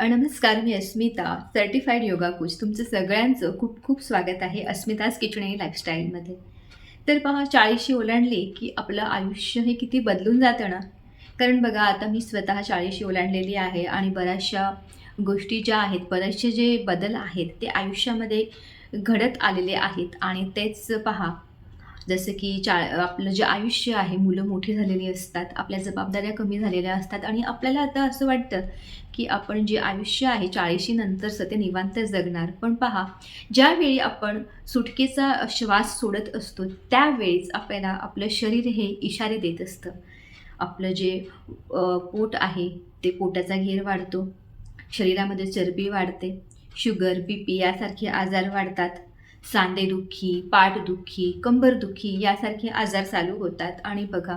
नमस्कार मी Asmita certified yoga coach तुमचं सगळ्यांचं खूप खूप स्वागत आहे अस्मिताज किचन आणि लाईफस्टाईलमध्ये तर पहा चाळीशी ओलांडली की आपलं आयुष्य हे किती बदलून जातं ना? कारण बघा आता मी स्वतः चाळीशी ओलांडलेली आहे आणि बऱ्याचशा गोष्टी ज्या आहेत बरेचसे जे बदल आहेत ते आयुष्यामध्ये घडत आलेले आहेत. आणि तेच पहा जसं की चा आपलं जे आयुष्य आहे मुलं मोठी झालेली असतात आपल्या जबाबदाऱ्या कमी झालेल्या असतात आणि आपल्याला आता असं वाटतं की आपण जे आयुष्य आहे चाळीशी नंतरचं ते निवांत जगणार. पण पहा ज्यावेळी आपण सुटकेचा श्वास सोडत असतो त्यावेळीच आपल्याला आपलं शरीर हे इशारे देत असतं. आपलं जे पोट आहे ते पोटाचा घेर वाढतो. शरीरामध्ये चरबी वाढते. शुगर बी पी यासारखे आजार वाढतात. सांधेदुखी पाठदुखी कंबरदुखी यासारखे आजार चालू होतात. आणि बघा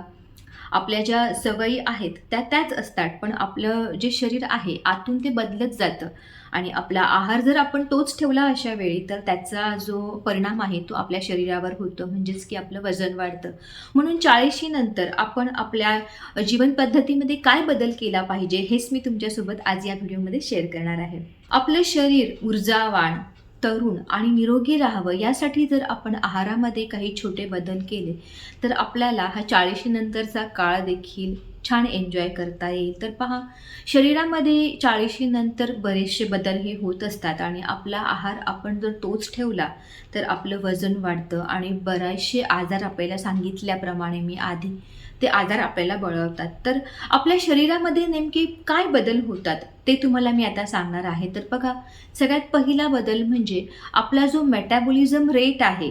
आपल्या ज्या सवयी आहेत त्या त्याच असतात. पण आपलं जे शरीर आहे आतून ते बदलत जातं. आणि आपला आहार जर आपण तोच ठेवला अशा वेळी तर त्याचा जो परिणाम आहे तो आपल्या शरीरावर होतो. म्हणजेच की आपलं वजन वाढतं. म्हणून चाळीशी नंतर आपण आपल्या जीवनपद्धतीमध्ये काय बदल केला पाहिजे हेच मी तुमच्यासोबत आज या व्हिडिओमध्ये शेअर करणार आहे. आपलं शरीर ऊर्जावान तरुण आणि निरोगी राहावं यासाठी जर आपण आहारामध्ये काही छोटे बदल केले तर आपल्याला हा चाळीशी नंतरचा काळ देखील छान एन्जॉय करता येईल. तर पहा शरीरामध्ये चाळीशी नंतर बरेचसे बदल हे होत असतात आणि आपला आहार आपण जर तोच ठेवला तर आपलं वजन वाढतं आणि बरेचसे आजार आपल्याला सांगितल्याप्रमाणे मी आधी ते आजार आपल्याला बळवतात. तर आपल्या शरीरामध्ये नेमके काय बदल होतात ते तुम्हाला मी आता सांगणार आहे. तर बघा सगळ्यात पहिला बदल म्हणजे आपला जो मेटॅबॉलिझम रेट आहे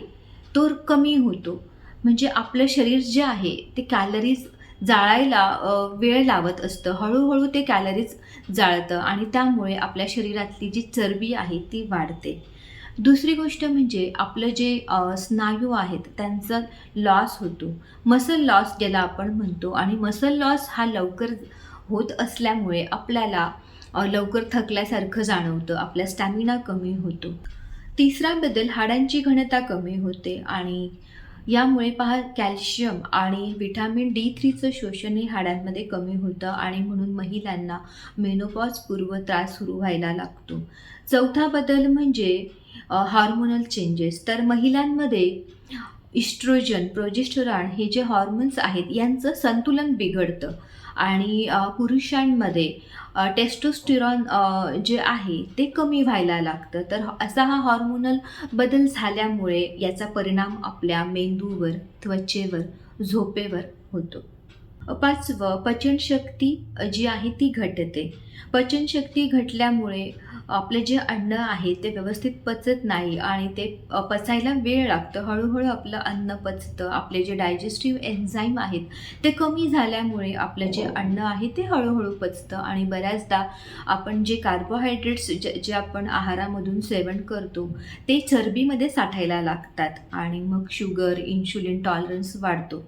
तो कमी होतो. म्हणजे आपलं शरीर जे आहे ते कॅलरीज जाळायला वेळ लावत असतं. हळूहळू ते कॅलरीज जाळतं आणि त्यामुळे आपल्या शरीरातली जी चरबी आहे ती वाढते. दुसरी गोष्ट म्हणजे आपलं जे स्नायू आहेत त्यांचा लॉस होतो. मसल लॉस ज्याला आपण म्हणतो आणि मसल लॉस हा लवकर होत असल्यामुळे आपल्याला लवकर थकल्यासारखं जाणवतं. आपला स्टॅमिना कमी होतो. तिसरा बदल हाडांची घनता कमी होते आणि यामुळे पहा कॅल्शियम आणि विटॅमिन डी थ्रीचं शोषण हे हाडांमध्ये कमी होतं आणि म्हणून महिलांना मेनोपॉज पूर्व त्रास सुरू व्हायला लागतो. चौथा बदल म्हणजे हार्मोनल चेंजेस तर महिलांमध्ये इस्ट्रोजन प्रोजेस्टरॉन हे जे हॉर्मोन्स आहेत यांचं संतुलन बिघडतं. आणि पुरुषांमध्ये टेस्टोस्टिरॉन जे आहे ते कमी व्हायला लागतं. तर असा हा हॉर्मोनल बदल झाल्यामुळे याचा परिणाम आपल्या मेंदूवर त्वचेवर झोपेवर होतो. पाचवं पचनशक्ती जी आहे ती घटते. पचनशक्ती घटल्यामुळे आपले जे अन्न आहे ते व्यवस्थित पचत नाही आणि ते पचायला वेळ लागतं. हळूहळू आपलं अन्न पचतं. आपले जे डायजेस्टिव्ह एन्झाईम आहेत ते कमी झाल्यामुळे आपलं जे अन्न आहे ते हळूहळू पचतं आणि बऱ्याचदा आपण जे कार्बोहायड्रेट्स जे जे आपण आहारामधून सेवन करतो ते चरबीमध्ये साठायला लागतात आणि मग शुगर इन्शुलिन टॉलरन्स वाढतो.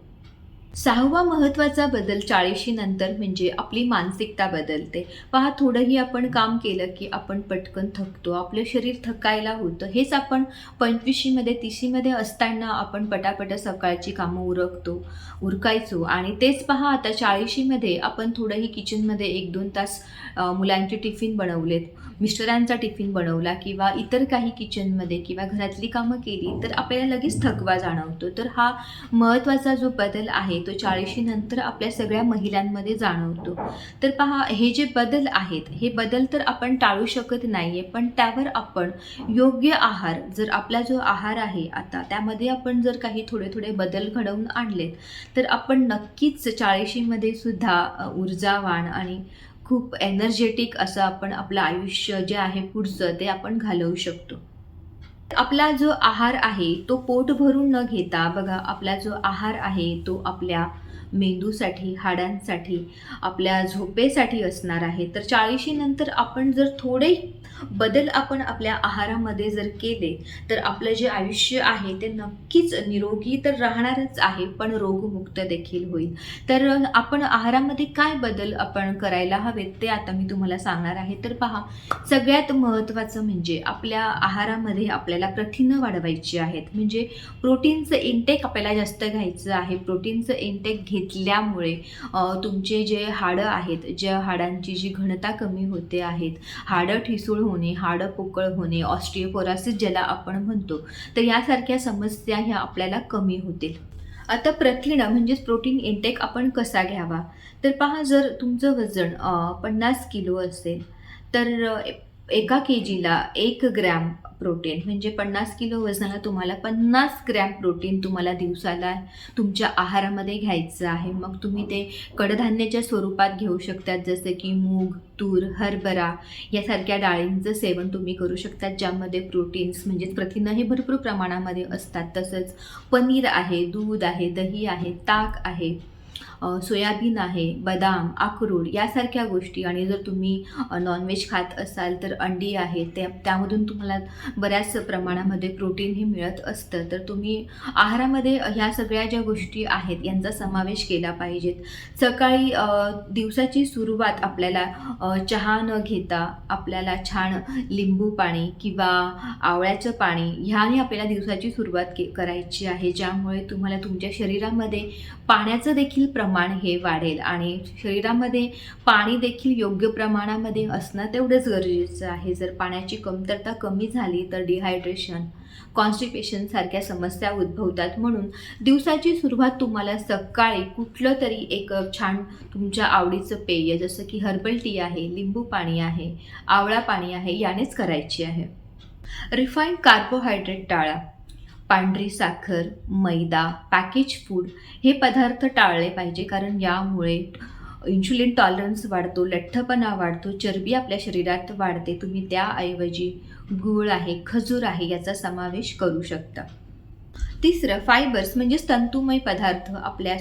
सहावा महत्त्वाचा बदल चाळीशी नंतर म्हणजे आपली मानसिकता बदलते. पहा थोडंही आपण काम केलं की आपण पटकन थकतो. आपलं शरीर थकायला होतं. हेच आपण पंचवीसशीमध्ये तिशीमध्ये असताना आपण पटापट सकाळची कामं उरकतो उरकायचो. आणि तेच पहा आता चाळीशीमध्ये आपण थोडंही किचनमध्ये एक दोन तास मुलांचे टिफिन बनवलेत. मिस्टरांचा टिफिन बनवला किंवा इतर काही किचनमध्ये किंवा घरातली कामं केली तर आपल्याला लगेच थकवा जाणवतो. तर हा महत्त्वाचा जो बदल आहे तो चाळीशी नंतर आपल्या सगळ्या महिलांमध्ये जाणवतो. तर पहा हे जे बदल आहेत हे बदल तर आपण टाळू शकत नाही आहे पण त्यावर आपण योग्य आहार जर आपला जो आहार आहे आता त्यामध्ये आपण जर काही थोडे थोडे बदल घडवून आणलेत तर आपण नक्कीच चाळीशीमध्ये सुद्धा ऊर्जावान आणि खूप एनर्जेटिक असं आपण आपलं आयुष्य जे आहे पुढचं ते आपण घालवू शकतो. आपला जो आहार आहे तो पोट भरून न घेता बघा आपला जो आहार आहे तो आपल्या मेंदूसाठी हाडांसाठी आपल्या झोपेसाठी असणार आहे. तर चाळीशीनंतर आपण जर थोडे बदल आपण आपल्या आहारामध्ये जर केले तर आपलं जे आयुष्य आहे ते नक्कीच निरोगी तर राहणारच आहे पण रोगमुक्त देखील होईल. तर आपण आहारामध्ये काय बदल आपण करायला हवेत ते आता मी तुम्हाला सांगणार आहे. तर पहा सगळ्यात महत्त्वाचं म्हणजे आपल्या आहारामध्ये आपल्याला आपल्याला प्रथिनं वाढवायची आहेत. म्हणजे प्रोटीनचं इंटेक आपल्याला जास्त घ्यायचं आहे. प्रोटीनचं इंटेक घेतल्यामुळे तुमचे जे हाडं आहेत ज्या हाडांची जी घनता कमी होते आहेत हाडं ठिसूळ होणे हाडं पोकळ होणे ऑस्ट्रियोपोरासिस ज्याला आपण म्हणतो तर यासारख्या समस्या ह्या आपल्याला कमी होतील. आता प्रथिनं म्हणजेच प्रोटीन इंटेक आपण कसा घ्यावा? तर पहा जर तुमचं वजन पन्नास किलो असेल तर एका के जीला एक ग्रॅम प्रोटीन म्हणजे पन्नास किलो वजनाला तुम्हाला पन्नास ग्रॅम प्रोटीन तुम्हाला दिवसाला तुमच्या आहारामध्ये घ्यायचं आहे. मग तुम्ही ते कडधान्याच्या स्वरूपात घेऊ शकतात जसं की मूग तूर हरभरा यासारख्या डाळींचं सेवन तुम्ही करू शकतात ज्यामध्ये प्रोटीन्स म्हणजेच प्रथिनं हे भरपूर प्रमाणामध्ये असतात. तसंच पनीर आहे दूध आहे दही आहे ताक आहे. सोयाबीन आहे बदाम अक्रोड यासारख्या गोष्टी आणि जर तुम्ही नॉनव्हेज खात असाल तर अंडी आहे त्या त्यामधून तुम्हाला बऱ्याच प्रमाणामध्ये प्रोटीन हे मिळत असतं. तर तुम्ही आहारामध्ये ह्या सगळ्या ज्या गोष्टी आहेत यांचा समावेश केला पाहिजेत. सकाळी दिवसाची सुरुवात आपल्याला चहा न घेता आपल्याला छान लिंबू पाणी किंवा आवळ्याचं पाणी ह्याने आपल्याला दिवसाची सुरुवात के करायची आहे ज्यामुळे तुम्हाला तुमच्या शरीरामध्ये पाण्याचं देखील प्रमाण प्रमाण हे वाढेल. आणि शरीरामध्ये पाणी देखील योग्य प्रमाणामध्ये असणं तेवढंच गरजेचं आहे. जर पाण्याची कमतरता कमी झाली तर डिहायड्रेशन कॉन्स्टिपेशन सारख्या समस्या उद्भवतात. म्हणून दिवसाची सुरुवात तुम्हाला सकाळी कुठलं तरी एक छान तुमच्या आवडीचं पेय जसं की हर्बल टी आहे लिंबू पाणी आहे आवळा पाणी आहे यानेच करायची आहे. रिफाईंड कार्बोहायड्रेट टाळा. पांढरी साखर मैदा पॅकेज फूड हे पदार्थ टाळले पाहिजे. कारण यामुळे इन्शुलिन टॉलरन्स वाढतो लठ्ठपणा वाढतो चरबी आपल्या शरीरात वाढते. तुम्ही त्याऐवजी गूळ आहे खजूर आहे याचा समावेश करू शकता. तिसरं फायबर्स म्हणजेच तंतुमय पदार्थ आपल्या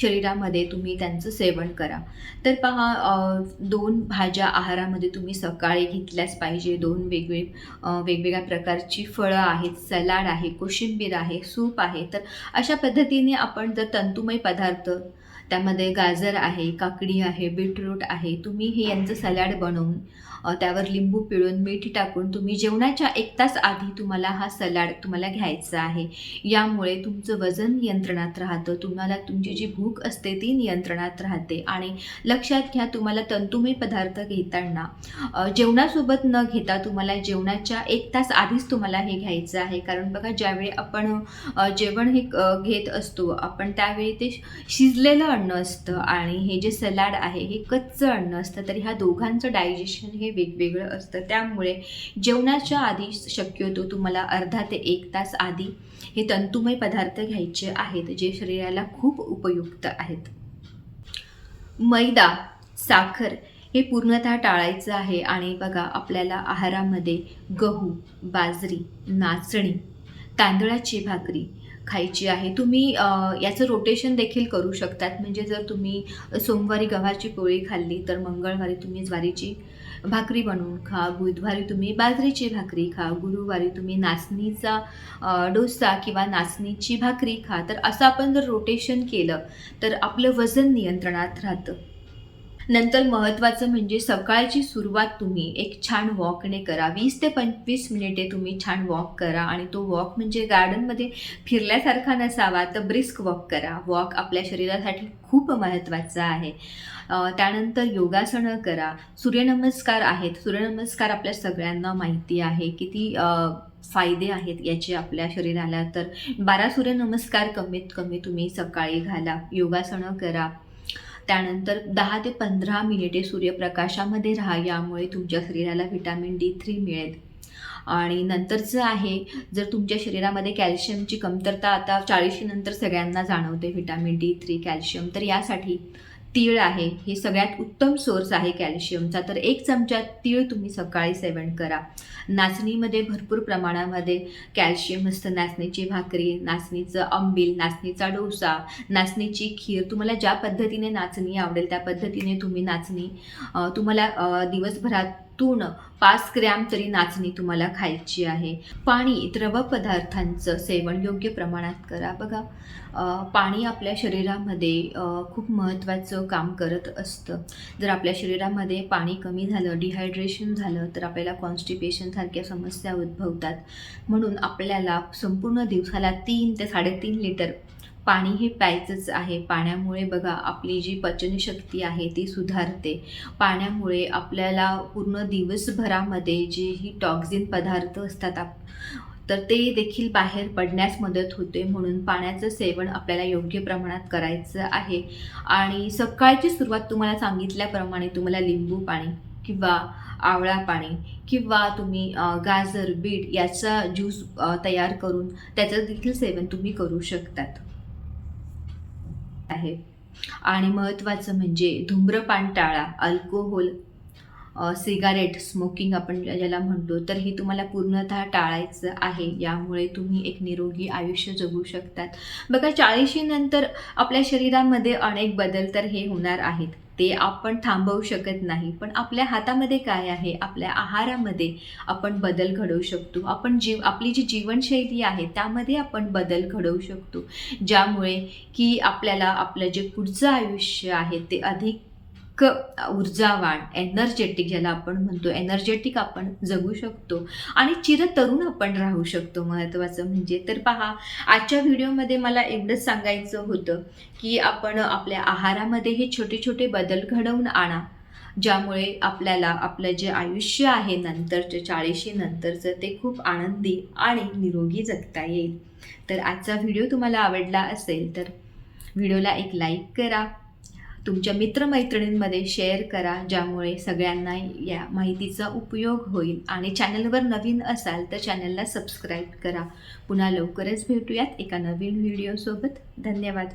शरीरामध्ये तुम्ही त्यांचं सेवन करा. तर पहा दोन भाज्या आहारामध्ये तुम्ही सकाळी घेतल्याच पाहिजे. दोन वेगवेग वेगवेगळ्या प्रकारची फळं आहेत सलाड आहे कोशिंबीर आहे सूप आहे. तर अशा पद्धतीने आपण जर तंतुमय पदार्थ त्यामध्ये गाजर आहे काकडी आहे बीटरूट आहे तुम्ही हे यांचं सलाड बनवून त्यावर लिंबू पिळून मीठ टाकून तुम्ही जेवणाच्या एक तास आधी तुम्हाला हा सलाड तुम्हाला घ्यायचा आहे. यामुळे तुमचं वजन नियंत्रणात राहतं तुम्हाला तुमची जी भूक असते ती नियंत्रणात राहते आणि लक्षात घ्या तुम्हाला तंतुमय पदार्थ घेताना जेवणासोबत न घेता तुम्हाला जेवणाच्या एक तास आधीच तुम्हाला हे घ्यायचं आहे. कारण बघा ज्यावेळी आपण जेवण हे घेत असतो आपण त्यावेळी ते शिजलेलं अन्न असतं आणि हे जे सलाड आहे हे कच्चं अन्न असतं तर ह्या दोघांचं डायजेशन हे वेगवेगळं असतं. त्यामुळे जेवणाच्या आधी शक्यतो तुम्हाला अर्धा ते एक तास आधी हे तंतुमय पदार्थ घ्यायचे आहेत जे शरीराला खूप उपयुक्त आहेत. मैदा साखर हे पूर्णतः टाळायचं आहे आणि बघा आपल्याला आहारामध्ये गहू बाजरी नाचणी तांदळाची भाकरी खायची आहे. तुम्ही याचं रोटेशन देखील करू शकतात. म्हणजे जर तुम्ही सोमवारी गव्हाची पोळी खाल्ली तर मंगळवारी तुम्ही ज्वारीची भाकरी बनवून खा. बुधवारी तुम्ही बाजरीची भाकरी खा. गुरुवारी तुम्ही नाचणीचा डोसा किंवा नाचणीची भाकरी खा. तर असं आपण जर रोटेशन केलं तर आपलं वजन नियंत्रणात राहतं. नंतर महत्त्वाचं म्हणजे सकाळची सुरुवात तुम्ही एक छान वॉकने करा. वीस ते पंचवीस मिनिटे तुम्ही छान वॉक करा आणि तो वॉक म्हणजे गार्डनमध्ये फिरल्यासारखा नसावा तर ब्रिस्क वॉक करा. वॉक आपल्या शरीरासाठी खूप महत्त्वाचा आहे. त्यानंतर योगासनं करा. सूर्यनमस्कार आहेत. सूर्यनमस्कार आपल्या सगळ्यांना माहिती आहे. किती फायदे आहेत याचे आपल्या शरीराला. तर बारा सूर्यनमस्कार कमीत कमी तुम्ही सकाळी घाला. योगासनं करा. त्यानंतर दहा ते पंधरा मिनिटे सूर्यप्रकाशामध्ये राहा यामुळे तुमच्या शरीराला व्हिटॅमिन डी थ्री मिळेल. आणि नंतरचं आहे जर तुमच्या शरीरामध्ये कॅल्शियमची कमतरता आता चाळीशीनंतर सगळ्यांना जाणवते व्हिटॅमिन डी थ्री कॅल्शियम तर यासाठी तीळ आहे. हे सगळ्यात उत्तम सोर्स आहे कॅल्शियमचा तर एक चमचा तीळ तुम्ही सकाळी सेवन करा. नाचणीमध्ये भरपूर प्रमाणामध्ये कॅल्शियम असतं. नाचणीची भाकरी नाचणीचं आंबील नाचणीचा डोसा नाचणीची खीर. तुम्हाला ज्या पद्धतीने नाचणी आवडेल त्या पद्धतीने तुम्ही नाचणी तुम्हाला दिवसभरात तूण पाच ग्रॅम तरी नाचणी तुम्हाला खायची आहे. पाणी द्रव पदार्थांचं सेवन योग्य प्रमाणात करा. बघा पाणी आपल्या शरीरामध्ये खूप महत्त्वाचं काम करत असतं. जर आपल्या शरीरामध्ये पाणी कमी झालं डिहायड्रेशन झालं तर आपल्याला कॉन्स्टिपेशनसारख्या समस्या उद्भवतात. म्हणून आपल्याला संपूर्ण दिवसाला तीन ते साडेतीन लिटर पाणी हे प्यायचंच आहे. पाण्यामुळे बघा आपली जी पचनशक्ती आहे ती सुधारते. पाण्यामुळे आपल्याला पूर्ण दिवसभरामध्ये जे ही टॉक्झिन पदार्थ असतात आप तर ते देखील बाहेर पडण्यास मदत होते. म्हणून पाण्याचं सेवन आपल्याला योग्य प्रमाणात करायचं आहे. आणि सकाळची सुरुवात तुम्हाला सांगितल्याप्रमाणे तुम्हाला लिंबू पाणी किंवा आवळा पाणी किंवा तुम्ही गाजर बीट याचा ज्यूस तयार करून त्याचं देखील सेवन तुम्ही करू शकतात. आहे. आणि महत्त्वाचं म्हणजे धूम्रपान टाळा अल्कोहोल सिगारेट स्मोकिंग आपण ज्याला म्हणतो तर हे तुम्हाला पूर्णतः टाळायचं आहे. यामुळे तुम्ही एक निरोगी आयुष्य जगू शकतात. बघा चाळीशीनंतर आपल्या शरीरामध्ये अनेक बदल तर हे होणार आहेत. ते आपण थांबवू शकत नाही. पण आपल्या हातामध्ये काय आहे? आपल्या आहारामध्ये आपण बदल घडवू शकतो. आपण जीव आपली जी जीवनशैली आहे त्यामध्ये आपण बदल घडवू शकतो. ज्यामुळे की आपल्याला आपलं जे पुढचं आयुष्य आहे ते अधिक ऊर्जावान एनर्जेटिक ज्याला आपण म्हणतो एनर्जेटिक आपण जगू शकतो. आणि चिरतरुण आपण राहू शकतो महत्त्वाचं म्हणजे. तर पहा आजच्या व्हिडिओमध्ये मला एवढंच सांगायचं होतं की आपण आपल्या आहारामध्ये हे छोटे छोटे बदल घडवून आणा ज्यामुळे आपल्याला आपलं जे आयुष्य आहे नंतरच्या चाळीशी नंतरचं ते खूप आनंदी आणि निरोगी जगता येईल. तर आजचा व्हिडिओ तुम्हाला आवडला असेल तर व्हिडिओला एक लाईक करा. तुमच्या मित्रमैत्रिणींमध्ये शेअर करा ज्यामुळे सगळ्यांना या माहितीचा उपयोग होईल. आणि चॅनलवर नवीन असाल तर चॅनलला सबस्क्राईब करा. पुन्हा लवकरच भेटूयात एका नवीन व्हिडिओसोबत धन्यवाद.